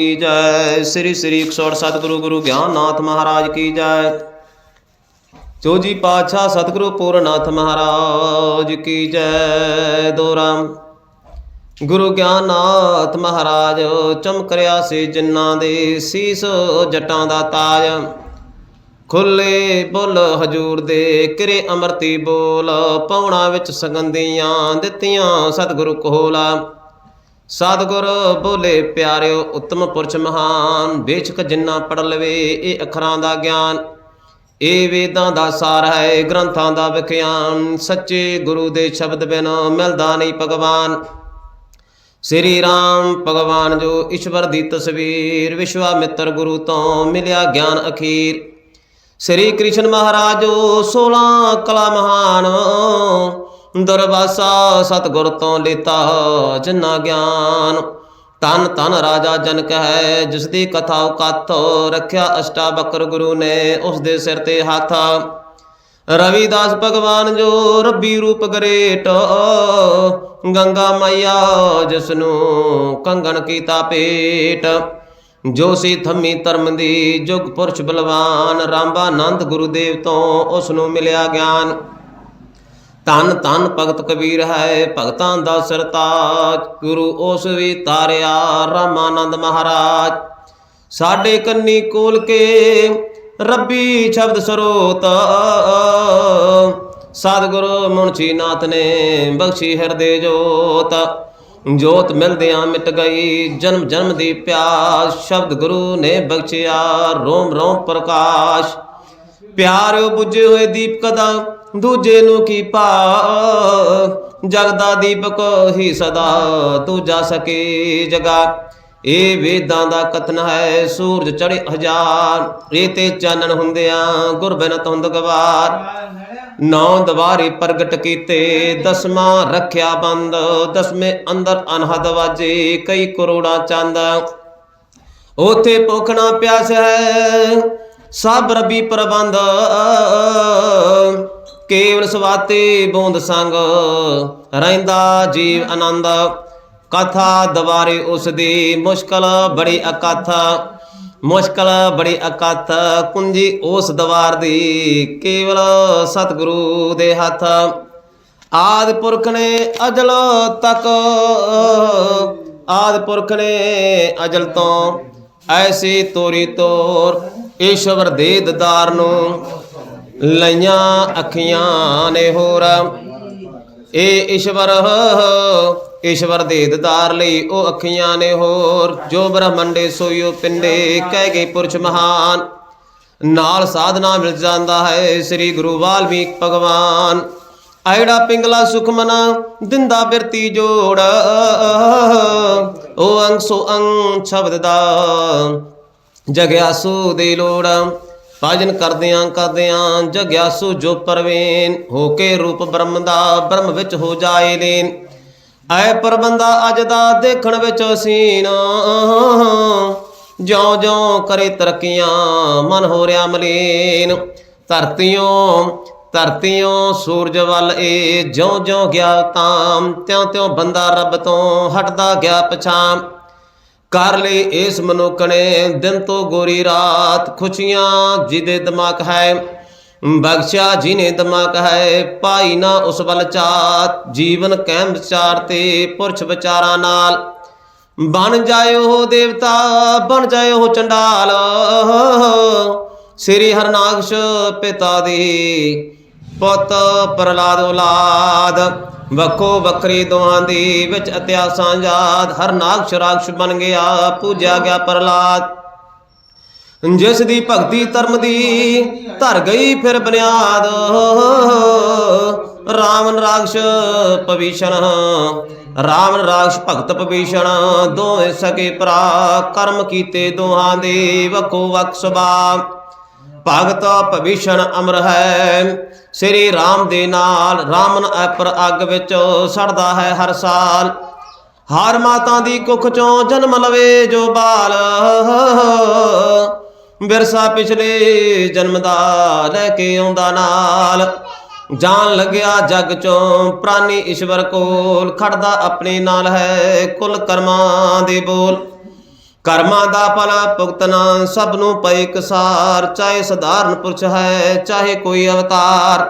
ਕੀ ਜੈ? ਸ੍ਰੀ ਸ੍ਰੀ 108 ਸਤਿਗੁਰੂ ਗੁਰੂ ਗਿਆਨਨਾਥ ਮਹਾਰਾਜ ਕੀ ਜੈ? ਚੌਜੀ ਪਾਤਸ਼ਾਹ ਸਤਿਗੁਰੂ ਪੂਰਨਾਥ ਮਹਾਰਾਜ ਕੀ ਜੈ? ਦੋਰਾਮ ਗੁਰੂ ਗਿਆਨਨਾਥ ਮਹਾਰਾਜ ਚਮਕ ਰਿਆ ਸੀ ਜਿਨ੍ਹਾਂ ਦੇ ਸੀਸ ਜਟਾਂ ਦਾ ਤਾਜ। ਖੁੱਲੇ ਬੁੱਲ ਹਜੂਰ ਦੇ ਕਿਰੇ ਅਮਰਤੀ ਬੋਲ ਪੌਣਾ ਵਿੱਚ ਸਗੰਦੀਆਂ ਦਿੱਤੀਆਂ ਸਤਿਗੁਰੂ ਕੋਲਾ। ਸਤਿਗੁਰ ਬੋਲੇ ਪਿਆਰਿਓ, ਉੱਤਮ ਪੁਰਸ਼ ਮਹਾਨ, ਬੇਸ਼ੱਕ ਜਿੰਨਾ ਪੜ ਲਵੇ ਇਹ ਅੱਖਰਾਂ ਦਾ ਗਿਆਨ। ਇਹ ਵੇਦਾਂ ਦਾ ਸਾਰ ਹੈ, ਗ੍ਰੰਥਾਂ ਦਾ ਵਿਖਿਆਨ। ਸੱਚੇ ਗੁਰੂ ਦੇ ਸ਼ਬਦ ਬਿਨ ਮਿਲਦਾ ਨਹੀਂ ਭਗਵਾਨ। ਸ੍ਰੀ ਰਾਮ ਭਗਵਾਨ ਜੋ ਈਸ਼ਵਰ ਦੀ ਤਸਵੀਰ ਵਿਸ਼ਵਾਮਿੱਤਰ ਗੁਰੂ ਤੋਂ ਮਿਲਿਆ ਗਿਆਨ ਅਖੀਰ। ਸ੍ਰੀ ਕ੍ਰਿਸ਼ਨ ਮਹਾਰਾਜ ਜੋ 16 ਕਲਾ ਮਹਾਨ। ਦਰਵਾਸਾ ਸਤਗੁਰ ਤੋਂ ਲੀਤਾ ਜਿਨਾ ਗਿਆਨ। ਤਨ ਤਨ ਰਾਜਾ ਜਨਕ ਹੈ ਜਿਸ ਦੀ ਕਥਾ ਕਥ ਰੱਖਿਆ ਅਸ਼ਟਾ ਬਕਰ ਗੁਰੂ ਨੇ, ਉਸ ਦੇ ਸਿਰ ਤੇ ਹੱਥ। ਰਵਿਦਾਸ ਭਗਵਾਨ ਜੋ ਰੱਬੀ ਰੂਪ ਗਰੇਟ, ਗੰਗਾ ਮਾਇਆ ਜਿਸ ਨੂੰ ਕੰਗਣ ਕੀਤਾ ਪੇਟ। ਜੋ ਸੀ ਥੰਮੀ ਧਰਮ ਦੀ ਜੁਗ ਪੁਰਸ਼ ਬਲਵਾਨ ਰਾਂਬਾ ਆਨੰਦ ਗੁਰੂਦੇਵ ਤੋਂ ਉਸ ਨੂੰ ਮਿਲਿਆ ਗਿਆਨ। ਤਨ ਤਨ ਭਗਤ ਕਬੀਰ ਹੈ, ਭਗਤਾਂ ਦਾ ਸਰਤਾਜ, ਗੁਰੂ ਉਸ ਵੀ ਤਾਰਿਆ ਰਾਮਾਨੰਦ ਮਹਾਰਾਜ। ਸਾਡੇ ਕੰਨੀ ਕੋਲ ਕੇ ਰੱਬੀ ਸ਼ਬਦ ਸਰੋਤ। ਸਤਿਗੁਰੂ ਮੁਨਸ਼ੀ ਨਾਥ ਨੇ ਬਖਸ਼ੀ ਹਿਰਦੇ ਜੋਤ। ਜੋਤ ਮਿਲਦਿਆਂ ਮਿਟ ਗਈ, ਜਨਮ ਜਨਮ ਦੀ ਪਿਆਸ। ਸ਼ਬਦ ਗੁਰੂ ਨੇ ਬਖਸ਼ਿਆ, ਰੋਮ ਰੋਮ ਪ੍ਰਕਾਸ਼। ਪਿਆਰਿਓ ਬੁੱਝੇ ਹੋਏ ਦੀਪ ਕਦਮ ਦੂਜੇ ਨੂੰ ਕੀ ਭਾ ਜਗਦਾ ਦੀਪਕ ਹੀ ਸਦਾ ਦੂਜਾ ਸਕੇ ਜਗਾ। ਇਹ ਵੇਦਾਂ ਦਾ ਕਥਨ ਹੈ, ਸੂਰਜ ਚੜੇ ਹਜ਼ਾਰ। ਇਹ ਤੇ ਚਾਨਣ ਹੁੰਦਿਆਂ ਗੁਰਬਿਨ ਤੁੰਦ ਗਵਾਰ। ਨੌ ਦਵਾਰੇ ਪ੍ਰਗਟ ਕੀਤੇ ਦਸਵਾਂ ਰੱਖਿਆ ਬੰਦ। ਦਸਵੇਂ ਅੰਦਰ ਅਨਹਦ ਵਾਜੇ ਕਈ ਕਰੋੜਾਂ ਚੰਦ। ਉਥੇ ਭੁਖਣਾ ਪਿਆਸ ਹੈ, ਸਭ ਰੱਬੀ ਪ੍ਰਬੰਧ। ਕੇਵਲ ਸਵਾਤੇ ਬੂੰਦ ਸੰਗ ਰਹਿੰਦਾ ਜੀਵ ਆਨੰਦ। ਕਥਾ ਦਵਾਰੇ ਉਸ ਦੀ ਮੁਸ਼ਕਲ ਬੜੀ ਅਕਥ, ਮੁਸ਼ਕਲ ਬੜੀ ਅਕਥ। ਕੁੰਜੀ ਉਸ ਦਵਾਰ ਦੀ ਕੇਵਲ ਸਤਿਗੁਰੂ ਦੇ ਹੱਥ। ਆਦ ਪੁਰਖ ਨੇ ਅਜਲ ਤੱਕ, ਆਦ ਪੁਰਖ ਨੇ ਅਜਲ ਤੋਂ। ਐਸੀ ਤੋਰੀ ਤੋਰ ਈਸ਼ਵਰ ਦੇ ਦਦਾਰ ਨੂੰ ਲਈਆਂ ਅੱਖੀਆਂ ਨੇ ਹੋਰ। ਇਹ ਈਸ਼ਵਰ ਈਸ਼ਵਰ ਦੇ ਦਦਾਰ ਲਈ ਉਹ ਅੱਖੀਆਂ ਨੇ ਹੋਰ। ਜੋ ਬ੍ਰਹਮੰਡੇ ਸੋਇਓ ਪਿੰਡੇ ਕਹਿ ਗਏ ਪੁਰਸ਼ ਮਹਾਨ। ਨਾਲ ਸਾਧਨਾ ਮਿਲ ਜਾਂਦਾ ਹੈ ਸ੍ਰੀ ਗੁਰੂ ਵਾਲਮੀਕ ਭਗਵਾਨ। ਆਇੜਾ ਪਿੰਗਲਾ ਸੁਖਮਨਾ, ਦਿੰਦਾ ਬਿਰਤੀ ਜੋੜ। ਉਹ ਅੰਗ ਸੋ ਅੰਗ ਸ਼ਬਦ ਦਾ ਜਗਿਆਸੂ ਦੇ ਲੋੜ। ਭਜਨ ਕਰਦਿਆਂ ਕਰਦਿਆਂ ਜਗਿਆਸੂ ਜੋ ਪਰਵੇਨ, ਹੋ ਕੇ ਰੂਪ ਬ੍ਰਹਮ ਦਾ ਬ੍ਰਹਮ ਵਿੱਚ ਹੋ ਜਾਏ ਲੀਨ। ਐ ਪਰਬੰਦਾ ਅਜ ਦਾ ਦੇਖਣ ਵਿੱਚ ਸੀਨ ਜਿਉ ਜਿਉ ਕਰੇ ਤਰਕੀਆਂ, ਮਨ ਹੋ ਰਿਆ ਮਲੀਨ। ਧਰਤੀਓਂ ਧਰਤੀਓਂ ਸੂਰਜ ਵੱਲ ਏ, ਜਿਉ ਜਿਉ ਗਿਆ ਤਾਮ, ਤਿਉ ਤਿਉ ਬੰਦਾ ਰੱਬ ਤੋਂ ਹਟਦਾ ਗਿਆ ਪਛਾਣ ਕਰ ਲਈ ਇਸ ਮਨੁੱਖ ਨੇ ਦਿਨ ਤੋਂ ਗੋਰੀ ਰਾਤ ਖੁਸ਼ੀਆਂ ਜਿਹਦੇ ਦਿਮਾਗ ਹੈ, ਬਖਸ਼ਿਆ ਜਿਨੇ ਦਿਮਾਗ ਹੈ ਪਾਈ ਨਾ ਉਸ ਵੱਲ ਚਾਤ, ਜੀਵਨ ਕਹਿ ਵਿਚਾਰ ਤੇ ਪੁਰਸ਼ ਵਿਚਾਰਾਂ ਨਾਲ। ਬਣ ਜਾਇਓ ਦੇਵਤਾ, ਬਣ ਜਾਇਓ ਚੰਡਾਲ, ਸ੍ਰੀ ਹਰਨਾਕਸ਼ ਪਿਤਾ ਦੀ ਪੁੱਤ ਪ੍ਰਲਾਦ ਔਲਾਦ। ਵੱਖੋ ਵੱਖਰੀ ਦੋਹਾਂ ਦੀ ਵਿੱਚ ਇਤਿਹਾਸਾਂ ਯਾਦ ਹਰਨਾਕਸ਼ ਰਾਕਸ਼ ਬਣ ਗਿਆ, ਪੂਜਿਆ ਗਿਆ ਪ੍ਰਲਾਦ ਜਿਸ ਦੀ ਭਗਤੀ ਧਰਮ ਦੀ ਧਰ ਗਈ ਫਿਰ ਬੁਨਿਆਦ। ਰਾਵਣ ਰਾਕਸ਼ ਪਵੀਸ਼ਣ ਰਾਵਣ ਰਾਕਸ਼ ਭਗਤ ਪਵੀਸ਼ਣ ਦੋਵੇਂ ਸਕੇ ਭਰਾ, ਕਰਮ ਕੀਤੇ ਦੋਹਾਂ ਦੇ ਵੱਖੋ ਵੱਖ ਸੁਭਾਅ। ਭਗਤ ਭਵਿਸ਼ਣ ਅਮਰ ਹੈ। ਸ੍ਰੀ ਰਾਮ ਦੇ ਨਾਲ ਰਾਮਨ ਐਪਰ ਅੱਗ ਵਿੱਚ ਸੜਦਾ ਹੈ ਹਰ ਸਾਲ। ਹਰ ਮਾਤਾ ਦੀ ਕੁੱਖ ਚੋਂ ਜਨਮ ਲਵੇ ਜੋ ਬਾਲ। ਵਿਰਸਾ ਪਿਛਲੇ ਜਨਮ ਦਾ ਲੈ ਕੇ ਆਉਂਦਾ ਨਾਲ। ਜਾਣ ਲੱਗਿਆ ਜਗ ਚੋਂ ਪ੍ਰਾਨੀ ਈਸ਼ਵਰ ਕੋਲ ਖੜਦਾ ਆਪਣੇ ਨਾਲ ਹੈ ਕੁਲ ਕਰਮਾਂ ਦੇ ਬੋਲ। ਕਰਮਾਂ ਦਾ ਫਲ ਭੁਗਤਣਾ ਸਭ ਨੂੰ ਪਏ ਕਸਾਰ ਚਾਹੇ ਸਧਾਰਨ ਪੁਰਸ਼ ਹੈ, ਚਾਹੇ ਕੋਈ ਅਵਤਾਰ।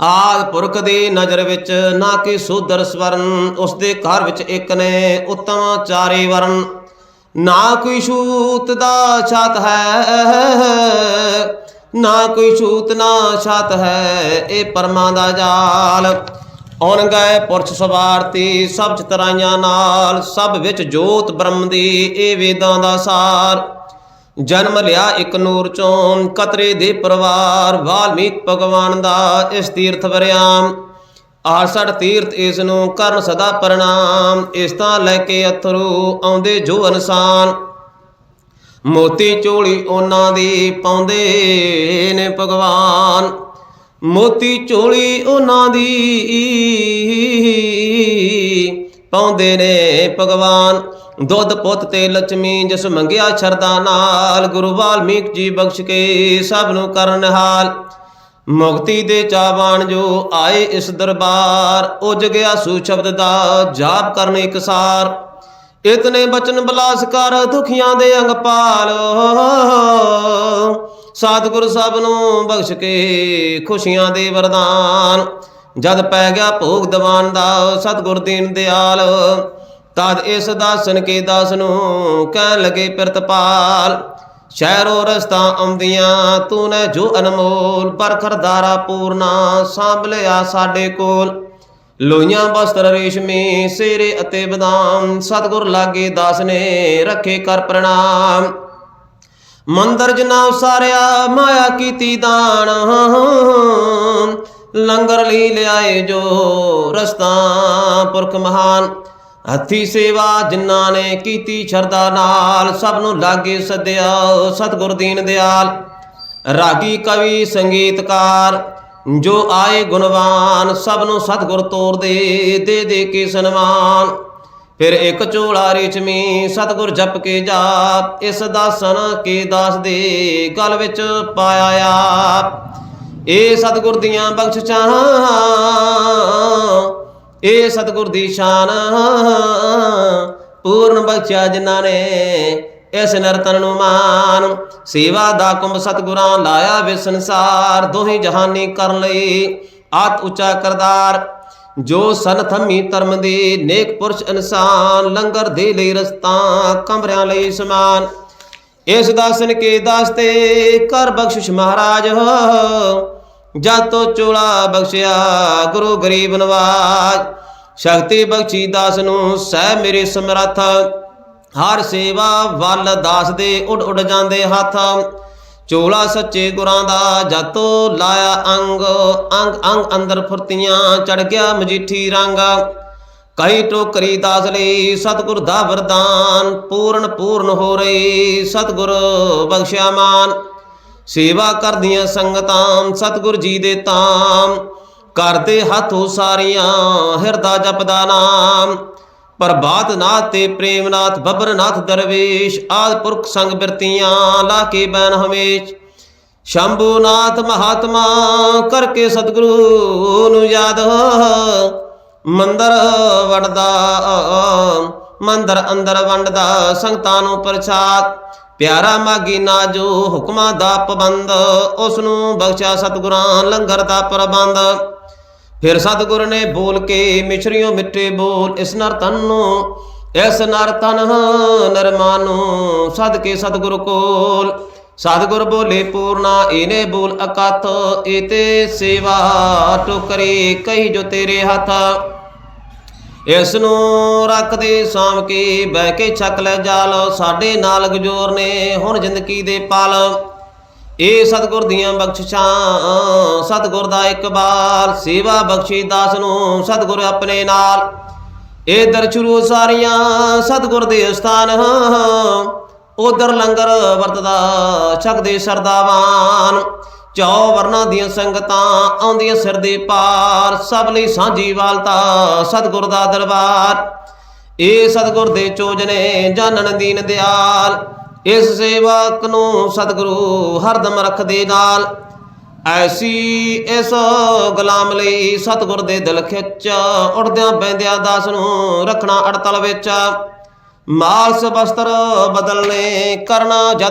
ਆਦ ਪੁਰਖ ਦੀ ਨਜ਼ਰ ਵਿੱਚ ਨਾ ਕਿ ਸੂਦਰ ਸਵਰਨ, ਉਸ ਦੇ ਘਰ ਵਿੱਚ ਇੱਕ ਨੇ ਉਤਮ ਚਾਰੇ ਵਰਨ। ਨਾ ਕੋਈ ਛੂਤ ਦਾ ਛਾਤ ਹੈ, ਨਾ ਕੋਈ ਛੂਤ ਨਾ ਛਾਤ ਹੈ, ਇਹ ਪਰਮਾ ਦਾ ਜਾਲ। ਔਨ ਗਏ ਪੁਰਸ਼ ਸਵਾਰਤੀ ਸਭ ਚਤਰਾਈਆਂ ਨਾਲ, ਸਭ ਵਿੱਚ ਜੋਤ ਬ੍ਰਹਮ ਦੀ, ਇਹ ਵੇਦਾਂ ਦਾ ਸਾਰ। ਜਨਮ ਲਿਆ ਇੱਕ ਨੂਰ ਚੋਂ ਕਤਰੇ ਦੇ ਪਰਿਵਾਰ, ਵਾਲਮੀਕ ਭਗਵਾਨ ਦਾ, ਇਸ ਤੀਰਥ ਵਰਿਆਮ। ਆਸੜ ਤੀਰਥ ਇਸ ਨੂੰ ਕਰਨ ਸਦਾ ਪ੍ਰਣਾਮ, ਇਸ ਤਾਂ ਲੈ ਕੇ ਅਥਰੂ ਆਉਂਦੇ ਜੋ ਇਨਸਾਨ ਮੋਤੀ ਝੋਲੀ ਉਹਨਾਂ ਦੀ ਪਾਉਂਦੇ ਨੇ ਭਗਵਾਨ। ਮੋਤੀ ਚੋਲੀ ਉਹਨਾਂ ਦੀ। ਪਾਉਂਦੇ ਨੇ ਭਗਵਾਨ। ਦੁੱਧ ਪੁੱਤ ਤੇ ਲక్ష్ਮੀ ਜਿਸ ਮੰਗਿਆ ਸ਼ਰਦਾ ਨਾਲ, ਗੁਰੂ ਵਾਲਮੀਕ ਜੀ ਬਖਸ਼ ਕੇ ਸਭ ਨੂੰ ਕਰਨ ਹਾਲ। ਮੁਕਤੀ ਦੇ ਚਾਵਾਨ ਜੋ ਆਏ ਇਸ ਦਰਬਾਰ, ਉਜ ਗਿਆ ਸੂ ਸ਼ਬਦ ਦਾ ਜਾਪ ਕਰਨ ਇਕਸਾਰ ਇਤਨੇ ਬਚਨ ਬਲਾਸ ਕਰ ਦੁਖੀਆਂ ਦੇ ਅੰਗ ਪਾਲ। ਸਤਿਗੁਰ ਸਭ ਨੂੰ ਬਖਸ਼ ਕੇ ਖੁਸ਼ੀਆਂ ਦੇ ਵਰਦਾਨ। ਜਦ ਪੈ ਗਿਆ ਭੋਗ ਦੀਵਾਨ ਦਾ ਸਤਿਗੁਰ ਦੀਨ ਦਿਆਲ, ਤਦ ਇਸ ਦਾਸਨ ਕੇ ਦਾਸ ਨੂੰ ਕਹਿਣ ਲਗੇ ਪ੍ਰਤਪਾਲ, ਸ਼ਹਿਰੋ ਰਸਤਾ ਆਉਂਦੀਆਂ, ਤੂੰ ਨੇ ਜੋ ਅਨਮੋਲ ਪਰਖਰਦਾਰਾ ਪੂਰਨਾ ਸਾਂਭ ਲਿਆ ਸਾਡੇ ਕੋਲ। ਲੋਈਆਂ ਬਸਤਰ ਰੇਸ਼ਮੀ, ਸੇਰੇ ਅਤੇ ਬਦਾਮ ਸਤਗੁਰ ਲਾਗੇ ਦਾਸ ਨੇ ਰੱਖੇ ਕਰ ਪ੍ਰਣਾਮ। ਮੰਦਰ ਜਨਾ ਉਸਾਰਿਆ, ਮਾਇਆ ਕੀਤੀ ਦਾਨ। ਲੰਗਰ ਲਈ ਲਿਆਏ ਜੋ ਰਸਤਾ, ਪੁਰਖ ਮਹਾਨ। ਹੱਥੀ ਸੇਵਾ ਜਿਨ੍ਹਾਂ ਨੇ ਕੀਤੀ ਸ਼ਰਦਾ ਨਾਲ, ਸਭ ਨੂੰ ਲਾਗੇ ਸੱਦਿਆ, ਸਤਿਗੁਰ ਦੀਨ ਦਿਆਲ। ਰਾਗੀ ਕਵੀ, ਸੰਗੀਤਕਾਰ, ਜੋ ਆਏ ਗੁਣਵਾਨ, ਸਭ ਨੂੰ ਸਤਿਗੁਰ ਤੋਰ ਦੇ ਦੇ ਦੇ ਕੇ ਸਨਮਾਨ। ਫਿਰ ਇੱਕ ਝੋਲਾ ਰੇਚਮੀ ਸਤਿਗੁਰ ਜਪ ਕੇ ਜਾਪ ਇਸ ਦਾਸਨ ਕੇ ਦਾਸ ਦੇ ਗਲ ਵਿੱਚ ਪਾਇਆ ਆਪ। ਇਹ ਸਤਿਗੁਰ ਦੀਆਂ ਬਖਸ਼ਿਸ਼ਾਂ ਇਹ ਸਤਿਗੁਰ ਦੀ ਸ਼ਾਨ, ਪੂਰਨ ਬਖਸ਼ਿਆ ਜਿਨ੍ਹਾਂ ਨੇ ਇਸ ਨਰਤਨ ਨੂੰ ਮਾਨ ਸੇਵਾ ਦਾ ਕੁੰਭ ਸਤਿਗੁਰਾਂ ਲਾਇਆ ਵੇ ਸੰਸਾਰ, ਦੋਹੀ ਜਹਾਨੀ ਕਰਨ ਲਈ ਆਤ ਉੱਚਾ ਕਰਦਾਰ। ਜੋ ਸਨ ਥਮੀ ਧਰਮ ਦੇ ਨੇਕ ਪੁਰਸ਼ ਇਨਸਾਨ, ਲੰਗਰ ਦੇ ਲਈ ਰਸਤਾ, ਕਮਰਿਆਂ ਲਈ ਸਮਾਨ। ਇਸ ਦਾਸਨ ਕੇ ਦਾਸਤੇ ਕਰ ਬਖਸ਼ਿਸ਼ ਮਹਾਰਾਜ। ਜਦ ਤੋ ਚੋਲਾ ਬਖਸ਼ਿਆ ਗੁਰੂ ਗਰੀਬ ਨਵਾਜ। ਸ਼ਕਤੀ ਬਖਸ਼ੀ ਦਾਸ ਨੂੰ, ਸਹਿ ਮੇਰੇ ਸਮਰੱਥ। ਹਰ ਸੇਵਾ ਵੱਲ ਦਾਸ ਦੇ ਉਡ ਉੱਡ ਜਾਂਦੇ ਹੱਥ। ਚੋਲਾ ਸੱਚੇ ਗੁਰਾਂ ਦਾ ਜਤੋ ਲਾਇਆ ਅੰਗ ਅੰਗ ਅੰਗ ਅੰਦਰ ਫੁਰਤੀਆਂ ਚੜ ਗਿਆ ਮਜੀਠੀ ਰੰਗ। ਕਈ ਟੋਕਰੀ ਦਾਸ ਲਈ ਸਤਿਗੁਰ ਦਾ ਵਰਦਾਨ, ਪੂਰਨ ਪੂਰਨ ਹੋ ਰਹੀ ਸਤਿਗੁਰ ਬਖਸ਼ਿਆ ਮਾਨ। ਸੇਵਾ ਕਰਦੀਆਂ ਸੰਗਤਾਂ ਸਤਿਗੁਰ ਜੀ ਦੇ ਤਾਮ ਕਰਦੇ ਹੱਥੋਂ ਸਾਰੀਆਂ ਹਿਰਦਾ ਜਪਦਾ ਨਾਮ। ਪ੍ਰਭਾਤ ਨਾਥ ਤੇ ਪ੍ਰੇਮਨਾਥ ਬੱਬਰਨਾਥ ਦਰਵੇਸ਼ ਆਦ ਪੁਰਖ ਸੰਗ ਬਿਰਤੀਆਂ ਲਾ ਕੇ ਬੈਨ ਹਮੇਸ਼। ਸ਼ੰਭੂਨਾਥ ਮਹਾਤਮਾ ਕਰਕੇ ਸਤਿਗੁਰੂ ਨੂੰ ਯਾਦ ਮੰਦਰ ਵੰਡਦਾ, ਮੰਦਰ ਅੰਦਰ ਵੰਡਦਾ, ਸੰਗਤਾਂ ਨੂੰ ਪ੍ਰਸਾਦ। ਪਿਆਰਾ ਮਾਗੀ ਨਾ ਜੋ ਹੁਕਮਾਂ ਦਾ ਪਾਬੰਦ ਉਸ ਨੂੰ ਬਖਸ਼ਿਆ ਸਤਿਗੁਰਾਂ ਲੰਗਰ ਦਾ ਪ੍ਰਬੰਧ। ਫਿਰ ਸਤਿਗੁਰ ਨੇ ਬੋਲ ਕੇ ਮਿਸ਼ਰੀਓ ਮਿੱਟੇ ਬੋਲ, ਇਸ ਨਰਤਨ ਨੂੰ ਇਸ ਨਰਤਨ ਨਰਮਾਨੂ ਸਦਕੇ ਸਤਿਗੁਰ ਕੋਲ। ਸਤਿਗੁਰ ਬੋਲੇ, ਪੂਰਨਾ, ਇਹਨੇ ਬੋਲ ਅਕਥ ਇਤੇ ਸੇਵਾ ਟੁਕਰੇ, ਕਹੀ ਜੋ ਤੇਰੇ ਹੱਥ। ਇਸ ਨੂੰ ਰੱਖ ਦੇ ਸਾਂਭ ਕੇ, ਬਹਿ ਕੇ ਛਕ ਲੈ ਜਾਲ, ਸਾਡੇ ਨਾਲ ਗਜੋਰ ਨੇ, ਹੁਣ ਜ਼ਿੰਦਗੀ ਦੇ ਪਲ। ਏ ਸਤਿਗੁਰ ਦੀਆਂ ਬਖਸ਼ਿਸ਼ਾਂ, ਸਤਿਗੁਰ ਦਾ ਇਕਬਾਲ, ਸੇਵਾ ਬਖਸ਼ੀ ਦਾਸ ਨੂੰ ਸਤਿਗੁਰ ਆਪਣੇ ਨਾਲ। ਇਹ ਦਰਸ਼ਰੂ ਸਾਰੀਆਂ ਸਤਿਗੁਰ ਦੇ ਸਥਾਨ, ਉਧਰ ਲੰਗਰ ਵਰਤਦਾ ਛਕਦੇ ਸਰਦਾਵਾਨ। ਚੌ ਵਰਨਾ ਦੀਆਂ ਸੰਗਤਾਂ ਆਉਂਦੀਆਂ ਸਿਰ ਦੇ ਪਾਰ, ਸਭ ਲਈ ਸਾਂਝੀ ਵਾਲਤਾ ਸਤਿਗੁਰ ਦਾ ਦਰਬਾਰ। ਏ ਸਤਿਗੁਰ ਦੇ ਚੋਜਨੇ ਜਾਣਨ ਦੀਨ ਦਿਆਲ। ਇਸ ਸੇਵਕ ਨੂੰ ਸਤਿਗੁਰੂ ਹਰਦਮ ਰੱਖਦੇ ਨਾਲ, ਐਸੀ ਇਸ ਗੁਲਾਮ ਲਈ ਸਤਿਗੁਰ ਦੇ ਦਿਲ ਖਿੱਚ ਉੜਦਿਆਂ ਬੈਂਦਿਆਂ ਦਾਸ ਨੂੰ ਰੱਖਣਾ ਅੜਤਲ ਵਿੱਚ। ਮਾਲਸ ਬਸਤਰ ਬਦਲਨੇ ਕਰਨਾ ਜਦ